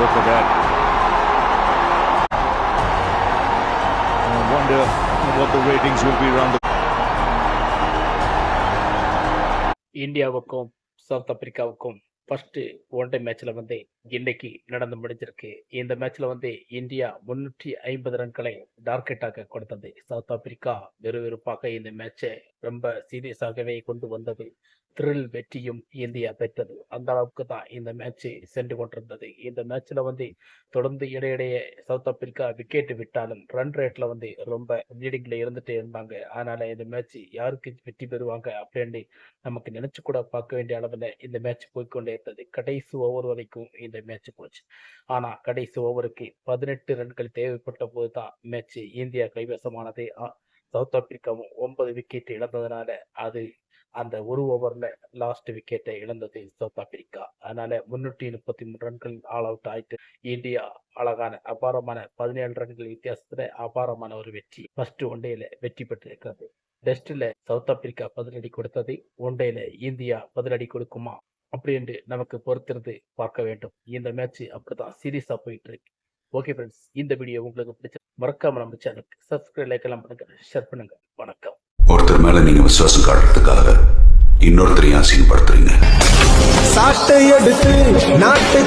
look at that. I wonder what the ratings will be around the இந்தியாவுக்கும் south ஆப்பிரிக்காவுக்கும் first one day மேட்ச்ல வந்து இன்னைக்கு நடந்து முடிஞ்சிருக்கு. இந்த மேட்ச்ல வந்து இந்தியா முன்னூற்றி ஐம்பது ரன்களை டார்கெட்டாக கொடுத்தது. சவுத் ஆப்பிரிக்கா விறுவிறுப்பாக இந்த மேட்சை ரொம்ப சீரியஸாகவே கொண்டு வந்தது. த்ரில் வெற்றியும் இந்தியா பெற்றது. அந்த அளவுக்கு தான் இந்த மேட்ச் சென்று கொண்டிருந்தது. இந்த மேட்ச்ல வந்து தொடர்ந்து இடையிடையே சவுத் ஆப்பிரிக்கா விக்கெட் விட்டாலும் ரன் ரேட்ல வந்து ரொம்ப லீடிங்ல இருந்துட்டே இருந்தாங்க. அதனால இந்த மேட்ச் யாருக்கு வெற்றி பெறுவாங்க அப்படின்னு நமக்கு நினைச்சு கூட பார்க்க வேண்டிய அளவில் இந்த மேட்ச் போய்க்கொண்டே இருந்தது. கடைசி ஓவர் வரைக்கும் இந்த மேட்ச் போச்சு. ஆனா கடைசி ஓவருக்கு பதினெட்டு ரன்கள் தேவைப்பட்ட போது தான் மேட்ச் இந்தியா கைவசமானது. சவுத் ஆப்பிரிக்காவும் ஒன்பது விக்கெட் இழந்ததுனால அது அந்த ஒரு ஓவர்ல லாஸ்ட் விக்கெட்டை இழந்தது சவுத் ஆப்பிரிக்கா. அதனால முன்னூற்றி முப்பத்தி மூணு ரன்கள் ஆல் அவுட் ஆயிட்டு இந்தியா அழகான அபாரமான பதினேழு ரன்கள் வித்தியாசத்துல அபாரமான ஒரு வெற்றி. ஃபர்ஸ்ட் ஒன்டேல வெற்றி பெற்றிருக்கிறது. டெஸ்ட்ல சவுத் ஆப்பிரிக்கா பதிலடி கொடுத்தது. ஒன்டேல இந்தியா பதிலடி கொடுக்குமா? அப்படின்னு நமக்கு பொறுத்திருந்து பார்க்க வேண்டும். இந்த மேட்ச் அப்படிதான் சீரியஸா போயிட்டு இருக்கு ஓகே ஃப்ரெண்ட்ஸ் இந்த வீடியோ உங்களுக்கு பிடிச்ச மறக்காம நம்ம சேனலுக்கு சப்ஸ்கிரைப் லைக் எல்லாம் பண்ணுங்க ஷேர் பண்ணுங்க. வணக்கம். ஒருத்தர் மேல நீங்க விசுவாசம் காட்டுறதுக்காக இன்னொருத்தரையும் அசிங்கப்படுத்துறீங்க. சாட்டை எடுத்து நாட்டுக்கு